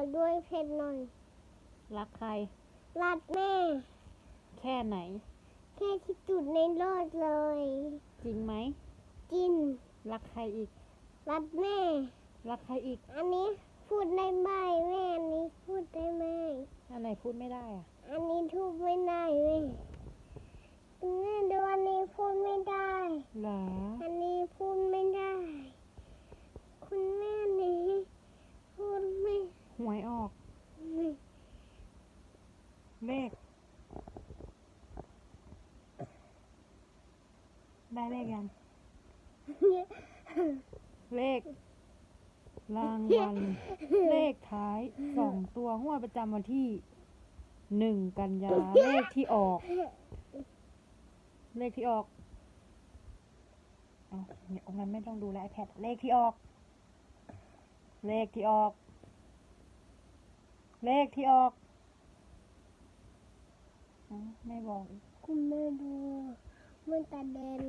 อด้วยเพชรหน่อย รักใคร รัดแม่ แค่ไหน แค่ที่สุดในโลกเลย จริงไหมจินรักใครอีก รัดแม่ รักใครอีก อันนี้พูดได้ไหมแม่ อันนี้พูดได้ไหมอันไหนพูดไม่ได้อะอันนี้ทุบไม่ได้แม่แม่ดูอันนี้พูดไม่ได้ เหรอ อันนี้พูดไม่ได้ คุณแม่นี้พูดไม่ หวยออก ไม่ เลข ได้เลขยัง เลข รางวัล เลขท้ายสองตัวงวดประจำวันที่หนึ่งกันยา เลขที่ออก เลขที่ออกเอาเนี่ยงั้นไม่ต้องดูแล iPad เลขที่ออก เลขที่ออก เลขที่ออก เอ้าไม่บอกอีกคุณแม่ดูมันตาแดง